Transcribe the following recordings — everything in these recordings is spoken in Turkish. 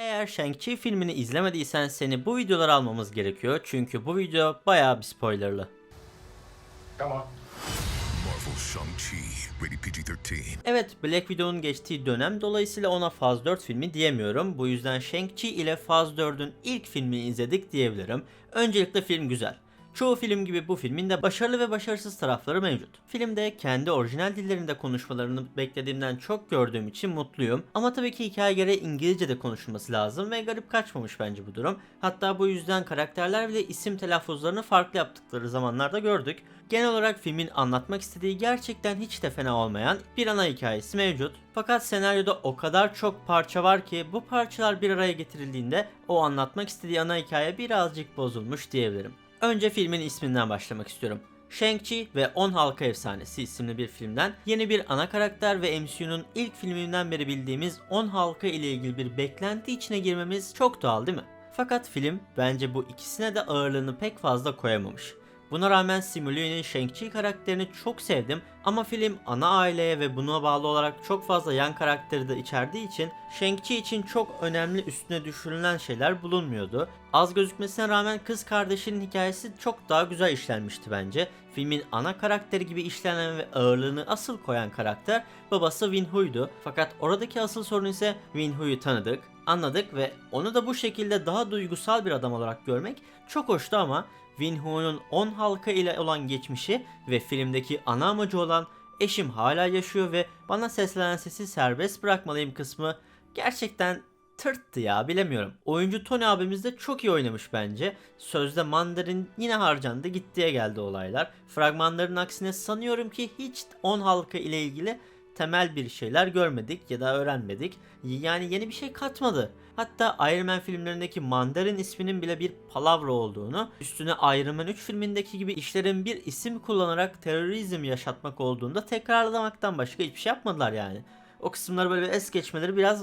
Eğer Shang-Chi filmini izlemediysen seni bu videolara almamız gerekiyor çünkü bu video bayağı bir spoilerlı. Come on. Marvel Shang-Chi, rated PG-13. Evet Black Widow'un geçtiği dönem dolayısıyla ona Faz 4 filmi diyemiyorum. Bu yüzden Shang-Chi ile Faz 4'ün ilk filmini izledik diyebilirim. Öncelikle film güzel. Çoğu film gibi bu filmin de başarılı ve başarısız tarafları mevcut. Filmde kendi orijinal dillerinde konuşmalarını beklediğimden çok gördüğüm için mutluyum. Ama tabii ki hikaye gereği İngilizce de konuşulması lazım ve garip kaçmamış bence bu durum. Hatta bu yüzden karakterler bile isim telaffuzlarını farklı yaptıkları zamanlarda gördük. Genel olarak filmin anlatmak istediği gerçekten hiç de fena olmayan bir ana hikayesi mevcut. Fakat senaryoda o kadar çok parça var ki bu parçalar bir araya getirildiğinde o anlatmak istediği ana hikaye birazcık bozulmuş diyebilirim. Önce filmin isminden başlamak istiyorum. Shang-Chi ve 10 Halka Efsanesi isimli bir filmden yeni bir ana karakter ve MCU'nun ilk filminden beri bildiğimiz 10 halka ile ilgili bir beklenti içine girmemiz çok doğal değil mi? Fakat film bence bu ikisine de ağırlığını pek fazla koyamamış. Buna rağmen Simuline'in Shang-Chi karakterini çok sevdim ama film ana aileye ve buna bağlı olarak çok fazla yan karakteri de içerdiği için Shang-Chi için çok önemli üstüne düşürülen şeyler bulunmuyordu. Az gözükmesine rağmen kız kardeşinin hikayesi çok daha güzel işlenmişti bence. Filmin ana karakteri gibi işlenen ve ağırlığını asıl koyan karakter babası Win Hu'ydu. Fakat oradaki asıl sorun ise Win Hu'yu tanıdık, anladık ve onu da bu şekilde daha duygusal bir adam olarak görmek çok hoştu ama Win Hu'nun 10 halka ile olan geçmişi ve filmdeki ana amacı olan eşim hala yaşıyor ve bana seslenen sesi serbest bırakmalıyım kısmı gerçekten tırttı ya bilemiyorum. Oyuncu Tony abimiz de çok iyi oynamış bence. Sözde Mandarin yine harcandı gittiye geldi olaylar. Fragmanların aksine sanıyorum ki hiç 10 halka ile ilgili temel bir şeyler görmedik ya da öğrenmedik. Yani yeni bir şey katmadı. Hatta Iron Man filmlerindeki Mandarin isminin bile bir palavra olduğunu, üstüne Iron Man 3 filmindeki gibi işlerin bir isim kullanarak terörizm yaşatmak olduğunu da tekrarlamaktan başka hiçbir şey yapmadılar yani. O kısımları böyle es geçmeleri biraz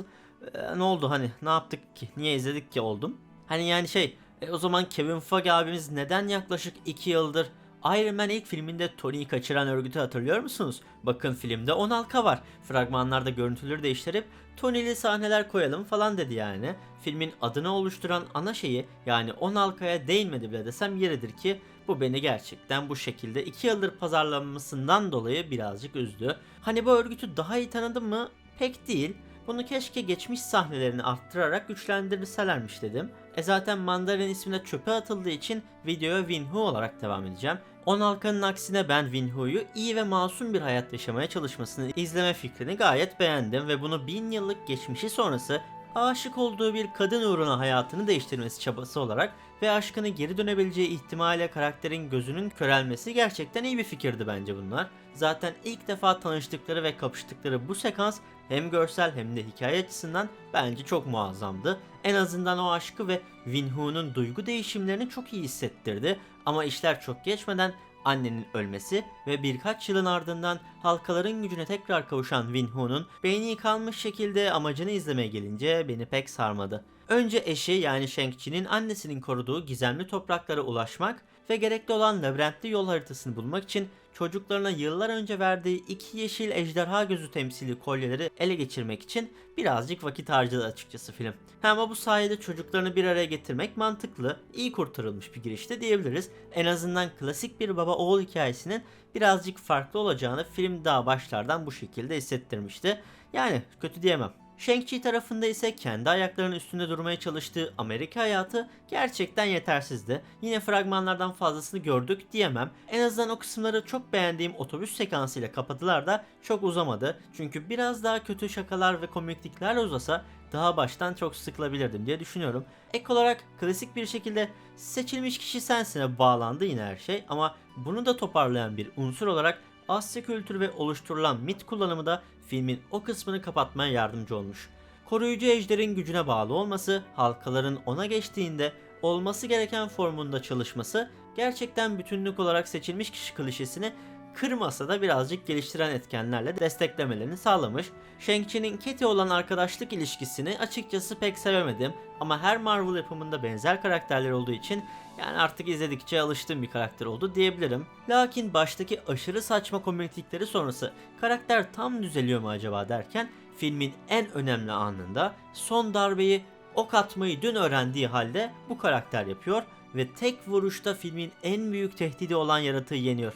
e, ne oldu hani ne yaptık ki niye izledik ki oldum. Hani yani şey e, o zaman Kevin Feige abimiz neden yaklaşık 2 yıldır Iron Man ilk filminde Tony'yi kaçıran örgütü hatırlıyor musunuz? Bakın filmde 10 halka var. Fragmanlarda görüntüleri değiştirip Tony'li sahneler koyalım falan dedi yani. Filmin adını oluşturan ana şeyi yani 10 halkaya değinmedi bile desem yeridir ki bu beni gerçekten bu şekilde 2 yıldır pazarlanmasından dolayı birazcık üzdü. Hani bu örgütü daha iyi tanıdım mı? Pek değil. Bunu keşke geçmiş sahnelerini arttırarak güçlendirselermiş dedim. E zaten Mandarin ismine çöpe atıldığı için videoya Winhu olarak devam edeceğim. On halkanın aksine ben Winhu'yu iyi ve masum bir hayat yaşamaya çalışmasını izleme fikrini gayet beğendim ve bunu bin yıllık geçmişi sonrası aşık olduğu bir kadın uğruna hayatını değiştirmesi çabası olarak ve aşkını geri dönebileceği ihtimale karakterin gözünün körelmesi gerçekten iyi bir fikirdi bence bunlar. Zaten ilk defa tanıştıkları ve kapıştıkları bu sekans hem görsel hem de hikaye açısından bence çok muazzamdı. En azından o aşkı ve Winhu'nun duygu değişimlerini çok iyi hissettirdi. Ama işler çok geçmeden annenin ölmesi ve birkaç yılın ardından halkaların gücüne tekrar kavuşan Winhu'nun beyni yıkanmış şekilde amacını izlemeye gelince beni pek sarmadı. Önce eşi yani Shang-Chi'nin annesinin koruduğu gizemli topraklara ulaşmak ve gerekli olan labirentli yol haritasını bulmak için çocuklarına yıllar önce verdiği iki yeşil ejderha gözü temsili kolyeleri ele geçirmek için birazcık vakit harcadı açıkçası film. Ama bu sayede çocuklarını bir araya getirmek mantıklı, iyi kurtarılmış bir girişte diyebiliriz. En azından klasik bir baba oğul hikayesinin birazcık farklı olacağını film daha başlardan bu şekilde hissettirmişti. Yani kötü diyemem. Shang-Chi tarafında ise kendi ayaklarının üstünde durmaya çalıştığı Amerika hayatı gerçekten yetersizdi. Yine fragmanlardan fazlasını gördük diyemem. En azından o kısımları çok beğendiğim otobüs sekansıyla kapadılar da çok uzamadı. Çünkü biraz daha kötü şakalar ve komikliklerle uzasa daha baştan çok sıkılabilirdim diye düşünüyorum. Ek olarak klasik bir şekilde seçilmiş kişi sensine bağlandı yine her şey ama bunu da toparlayan bir unsur olarak Asya kültürü ve oluşturulan mit kullanımı da filmin o kısmını kapatmaya yardımcı olmuş. Koruyucu ejderin gücüne bağlı olması, halkaların ona geçtiğinde olması gereken formunda çalışması gerçekten bütünlük olarak seçilmiş kişi klişesini kırmasa da birazcık geliştiren etkenlerle desteklemelerini sağlamış. Shang-Chi'nin Katie olan arkadaşlık ilişkisini açıkçası pek sevemedim ama her Marvel yapımında benzer karakterler olduğu için yani artık izledikçe alıştığım bir karakter oldu diyebilirim. Lakin baştaki aşırı saçma komiklikleri sonrası karakter tam düzeliyor mu acaba derken filmin en önemli anında son darbeyi ok atmayı dün öğrendiği halde bu karakter yapıyor ve tek vuruşta filmin en büyük tehdidi olan yaratığı yeniyor.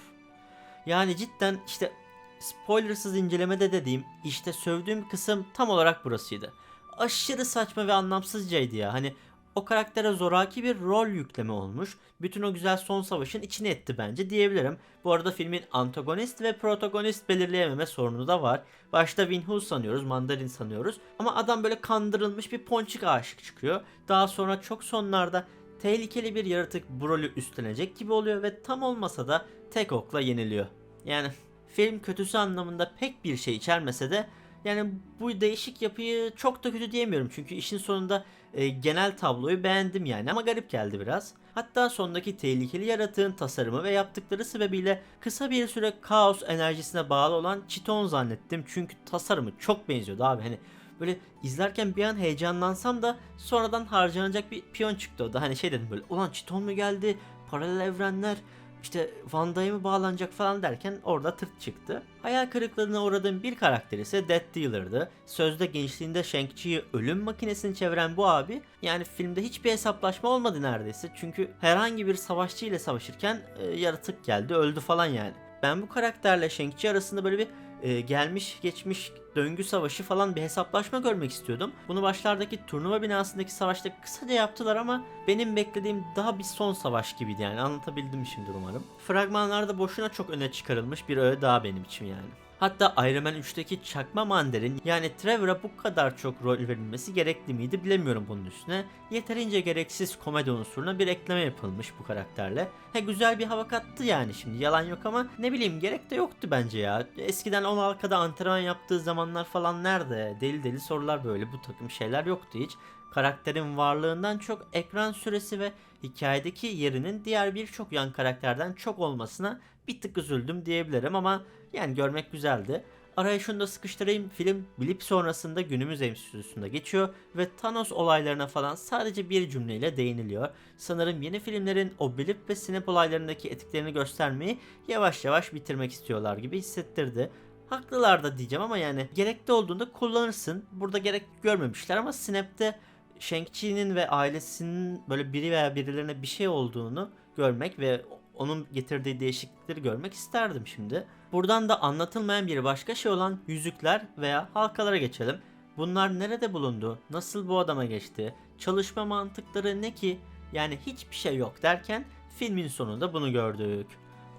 Yani cidden işte spoilersız incelemede dediğim işte sövdüğüm kısım tam olarak burasıydı. Aşırı saçma ve anlamsızcaydı ya. Hani o karaktere zoraki bir rol yükleme olmuş. Bütün o güzel son savaşın içine etti bence diyebilirim. Bu arada filmin antagonist ve protagonist belirleyememe sorunu da var. Başta Winhu sanıyoruz, Mandarin sanıyoruz. Ama adam böyle kandırılmış bir ponçik aşık çıkıyor. Daha sonra çok sonlarda tehlikeli bir yaratık bu rolü üstlenecek gibi oluyor ve tam olmasa da tek okla yeniliyor. Yani film kötüsü anlamında pek bir şey içermese de yani bu değişik yapıyı çok da kötü diyemiyorum. Çünkü işin sonunda e, genel tabloyu beğendim yani ama garip geldi biraz. Hatta sondaki tehlikeli yaratığın tasarımı ve yaptıkları sebebiyle kısa bir süre kaos enerjisine bağlı olan Chiton zannettim. Çünkü tasarımı çok benziyordu abi. Hani böyle izlerken bir an heyecanlansam da sonradan harcanacak bir piyon çıktı o da. Hani şey dedim böyle ulan Chiton mu geldi? Paralel evrenler işte Van Dyne mı bağlanacak falan derken orada tırt çıktı. Hayal kırıklığına uğradığım bir karakter ise Death Dealer'dı. Sözde gençliğinde Shang-Chi'yi ölüm makinesini çeviren bu abi yani filmde hiçbir hesaplaşma olmadı neredeyse. Çünkü herhangi bir savaşçı ile savaşırken e, yaratık geldi öldü falan yani. Ben bu karakterle Shang-Chi arasında böyle bir e, gelmiş geçmiş döngü savaşı falan bir hesaplaşma görmek istiyordum. Bunu başlardaki turnuva binasındaki savaşta kısaca yaptılar ama benim beklediğim daha bir son savaş gibiydi yani anlatabildim şimdi umarım. Fragmanlarda boşuna çok öne çıkarılmış bir öğe daha benim için yani. Hatta Iron Man 3'teki çakma Mandarin yani Trevor'a bu kadar çok rol verilmesi gerekli miydi bilemiyorum bunun üstüne. Yeterince gereksiz komedi unsuruna bir ekleme yapılmış bu karakterle. He güzel bir hava kattı yani şimdi yalan yok ama ne bileyim gerek de yoktu bence ya. Eskiden 10 halkada antrenman yaptığı zamanlar falan nerede? Deli deli sorular böyle bu takım şeyler yoktu hiç. Karakterin varlığından çok ekran süresi ve hikayedeki yerinin diğer birçok yan karakterden çok olmasına bir tık üzüldüm diyebilirim ama yani görmek güzeldi. Araya şunu da sıkıştırayım. Film Blip sonrasında günümüz MCU'sunda geçiyor ve Thanos olaylarına falan sadece bir cümleyle değiniliyor. Sanırım yeni filmlerin o Blip ve Snap olaylarındaki etiklerini göstermeyi yavaş yavaş bitirmek istiyorlar gibi hissettirdi. Haklılar da diyeceğim ama yani gerekli olduğunda kullanırsın. Burada gerek görmemişler ama Snap'te Shang-Chi'nin ve ailesinin böyle biri veya birilerine bir şey olduğunu görmek ve onun getirdiği değişiklikleri görmek isterdim şimdi. Buradan da anlatılmayan bir başka şey olan yüzükler veya halkalara geçelim. Bunlar nerede bulundu? Nasıl bu adama geçti? Çalışma mantıkları ne ki? Yani hiçbir şey yok derken filmin sonunda bunu gördük.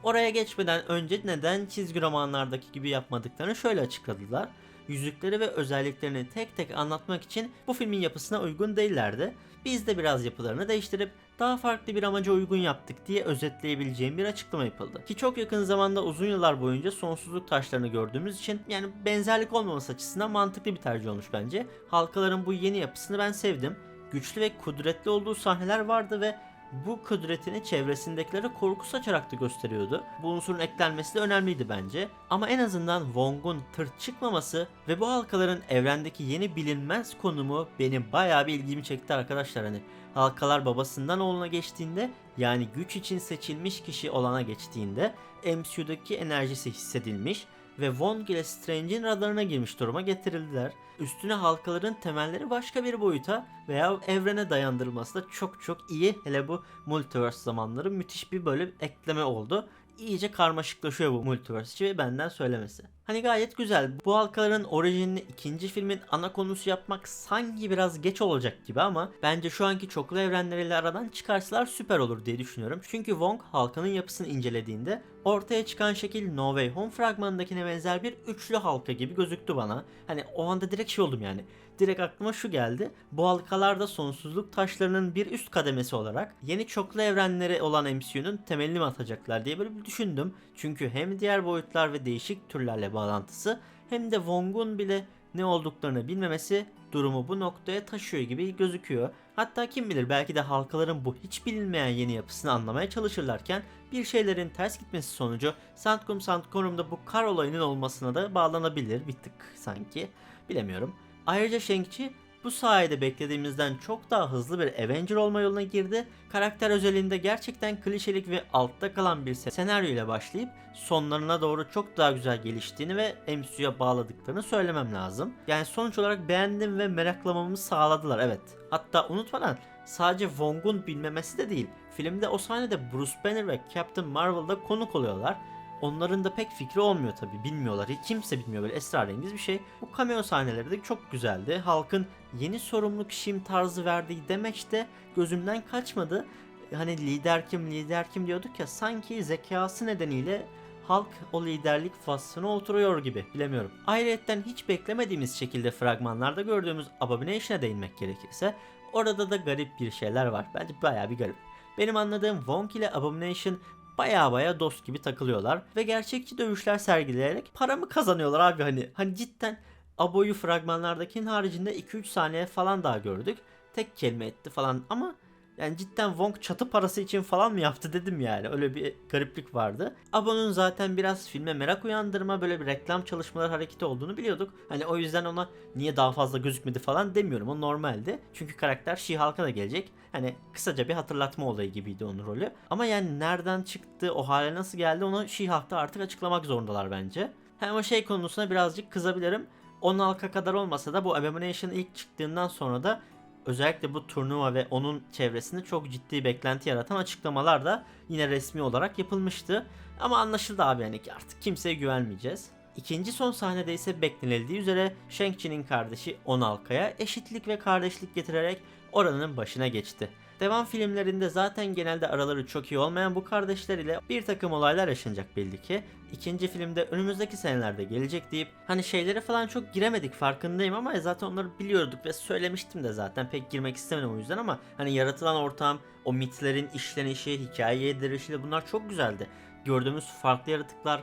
Oraya geçmeden önce neden çizgi romanlardaki gibi yapmadıklarını şöyle açıkladılar. Yüzükleri ve özelliklerini tek tek anlatmak için bu filmin yapısına uygun değillerdi. Biz de biraz yapılarını değiştirip daha farklı bir amaca uygun yaptık diye özetleyebileceğim bir açıklama yapıldı. Ki çok yakın zamanda uzun yıllar boyunca sonsuzluk taşlarını gördüğümüz için yani benzerlik olmaması açısından mantıklı bir tercih olmuş bence. Halkaların bu yeni yapısını ben sevdim. Güçlü ve kudretli olduğu sahneler vardı ve bu kudretini çevresindekilere korku saçarak da gösteriyordu. Bu unsurun eklenmesi de önemliydi bence. Ama en azından Wong'un tırt çıkmaması ve bu halkaların evrendeki yeni bilinmez konumu benim bayağı bir ilgimi çekti arkadaşlar. Hani halkalar babasından oğluna geçtiğinde yani güç için seçilmiş kişi olana geçtiğinde MCU'daki enerjisi hissedilmiş ve Wong ile Strange'in radarına girmiş duruma getirildiler. Üstüne halkaların temelleri başka bir boyuta veya evrene dayandırılması da çok çok iyi. Hele bu multiverse zamanları müthiş bir böyle ekleme oldu. İyice karmaşıklaşıyor bu multiverse ve benden söylemesi. Hani gayet güzel. Bu halkaların orijinini ikinci filmin ana konusu yapmak sanki biraz geç olacak gibi ama bence şu anki çoklu evrenleriyle aradan çıkarsalar süper olur diye düşünüyorum. Çünkü Wong halkanın yapısını incelediğinde ortaya çıkan şekil No Way Home fragmanındakine benzer bir üçlü halka gibi gözüktü bana. Hani o anda direkt şey oldum yani. Direkt aklıma şu geldi. Bu halkalar da sonsuzluk taşlarının bir üst kademesi olarak yeni çoklu evrenleri olan MCU'nun temelini mi atacaklar diye böyle bir düşündüm. Çünkü hem diğer boyutlar ve değişik türlerle bağlantısı hem de Wong'un bile ne olduklarını bilmemesi durumu bu noktaya taşıyor gibi gözüküyor. Hatta kim bilir belki de halkaların bu hiç bilinmeyen yeni yapısını anlamaya çalışırlarken bir şeylerin ters gitmesi sonucu Sandkum Sandkorum'da bu kar olayının olmasına da bağlanabilir bir tık sanki. Bilemiyorum. Ayrıca Shang-Chi Bu sayede beklediğimizden çok daha hızlı bir Avenger olma yoluna girdi. Karakter özelinde gerçekten klişelik ve altta kalan bir senaryo ile başlayıp sonlarına doğru çok daha güzel geliştiğini ve MCU'ya bağladıklarını söylemem lazım. Yani sonuç olarak beğendim ve meraklamamı sağladılar evet. Hatta unutmadan sadece Wong'un bilmemesi de değil. Filmde o sahnede Bruce Banner ve Captain Marvel'da konuk oluyorlar. Onların da pek fikri olmuyor tabi bilmiyorlar. Hiç kimse bilmiyor böyle esrarengiz bir şey. Bu cameo sahneleri de çok güzeldi. Halkın yeni sorumlu kişiyim tarzı verdiği demeç de gözümden kaçmadı. Hani lider kim lider kim diyorduk ya sanki zekası nedeniyle halk o liderlik fasına oturuyor gibi bilemiyorum. Ayrıca hiç beklemediğimiz şekilde fragmanlarda gördüğümüz Abomination'a değinmek gerekirse orada da garip bir şeyler var. Bence bayağı bir garip. Benim anladığım Wong ile Abomination baya baya dost gibi takılıyorlar ve gerçekçi dövüşler sergileyerek para mı kazanıyorlar abi hani hani cidden Abo'yu fragmanlardakinin haricinde 2-3 saniye falan daha gördük. Tek kelime etti falan ama yani cidden Wong çatı parası için falan mı yaptı dedim yani. Öyle bir gariplik vardı. Abo'nun zaten biraz filme merak uyandırma böyle bir reklam çalışmaları hareketi olduğunu biliyorduk. Hani o yüzden ona niye daha fazla gözükmedi falan demiyorum. O normaldi. Çünkü karakter She-Hulk'a da gelecek. Hani kısaca bir hatırlatma olayı gibiydi onun rolü. Ama yani nereden çıktı, o hale nasıl geldi onu She-Hulk'ta artık açıklamak zorundalar bence. Hem o şey konusuna birazcık kızabilirim. 10 halka kadar olmasa da bu Abomination ilk çıktığından sonra da özellikle bu turnuva ve onun çevresinde çok ciddi beklenti yaratan açıklamalar da yine resmi olarak yapılmıştı. Ama anlaşıldı abi yani ki artık kimseye güvenmeyeceğiz. İkinci son sahnede ise beklenildiği üzere Shang-Chi'nin kardeşi Onalka'ya eşitlik ve kardeşlik getirerek oranın başına geçti. Devam filmlerinde zaten genelde araları çok iyi olmayan bu kardeşler ile bir takım olaylar yaşanacak belli ki. İkinci filmde önümüzdeki senelerde gelecek deyip hani şeylere falan çok giremedik farkındayım ama zaten onları biliyorduk ve söylemiştim de zaten pek girmek istemedim o yüzden ama hani yaratılan ortam, o mitlerin işlenişi, hikaye yedirişi bunlar çok güzeldi. Gördüğümüz farklı yaratıklar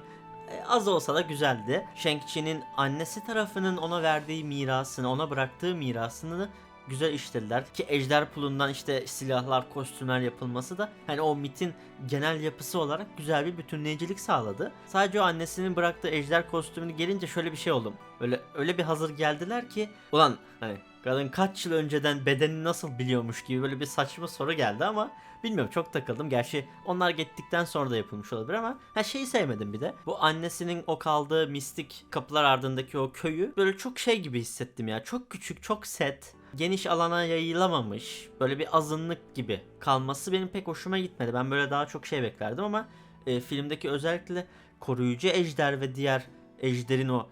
e, az olsa da güzeldi. Shang-Chi'nin annesi tarafının ona verdiği mirasını, ona bıraktığı mirasını güzel işlediler. Ki ejder pulundan işte silahlar, kostümler yapılması da hani o mitin genel yapısı olarak güzel bir bütünleyicilik sağladı. Sadece o annesinin bıraktığı ejder kostümünü gelince şöyle bir şey oldum. Öyle öyle bir hazır geldiler ki ulan hani kadın kaç yıl önceden bedenini nasıl biliyormuş gibi böyle bir saçma soru geldi ama bilmiyorum çok takıldım. Gerçi onlar gittikten sonra da yapılmış olabilir ama her şeyi sevmedim bir de. Bu annesinin o kaldığı mistik kapılar ardındaki o köyü böyle çok şey gibi hissettim ya. Çok küçük, çok set geniş alana yayılamamış böyle bir azınlık gibi kalması benim pek hoşuma gitmedi. Ben böyle daha çok şey beklerdim ama e, filmdeki özellikle koruyucu ejder ve diğer ejderin o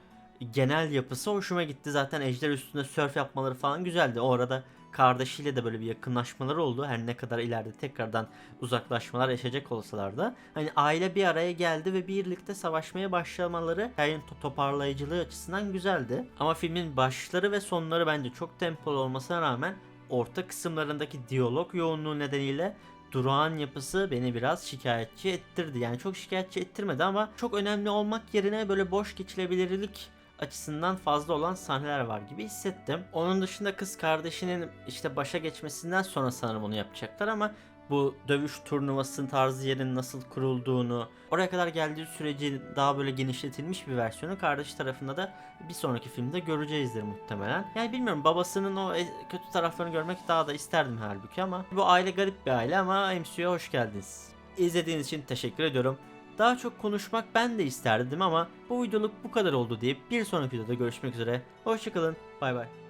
genel yapısı hoşuma gitti. Zaten ejder üstünde sörf yapmaları falan güzeldi. O arada kardeşiyle de böyle bir yakınlaşmaları oldu. Her ne kadar ileride tekrardan uzaklaşmalar yaşayacak olsalar da. Hani aile bir araya geldi ve birlikte savaşmaya başlamaları hikayenin to- toparlayıcılığı açısından güzeldi. Ama filmin başları ve sonları bence çok tempolu olmasına rağmen orta kısımlarındaki diyalog yoğunluğu nedeniyle durağan yapısı beni biraz şikayetçi ettirdi. Yani çok şikayetçi ettirmedi ama çok önemli olmak yerine böyle boş geçilebilirlik açısından fazla olan sahneler var gibi hissettim. Onun dışında kız kardeşinin işte başa geçmesinden sonra sanırım onu yapacaklar ama bu dövüş turnuvasının tarzı yerin nasıl kurulduğunu, oraya kadar geldiği süreci daha böyle genişletilmiş bir versiyonu kardeş tarafında da bir sonraki filmde göreceğizdir muhtemelen. Yani bilmiyorum babasının o e- kötü taraflarını görmek daha da isterdim halbuki ama bu aile garip bir aile ama MCU'ya hoş geldiniz. İzlediğiniz için teşekkür ediyorum. Daha çok konuşmak ben de isterdim ama bu videoluk bu kadar oldu deyip bir sonraki videoda görüşmek üzere. Hoşçakalın. Bay bay.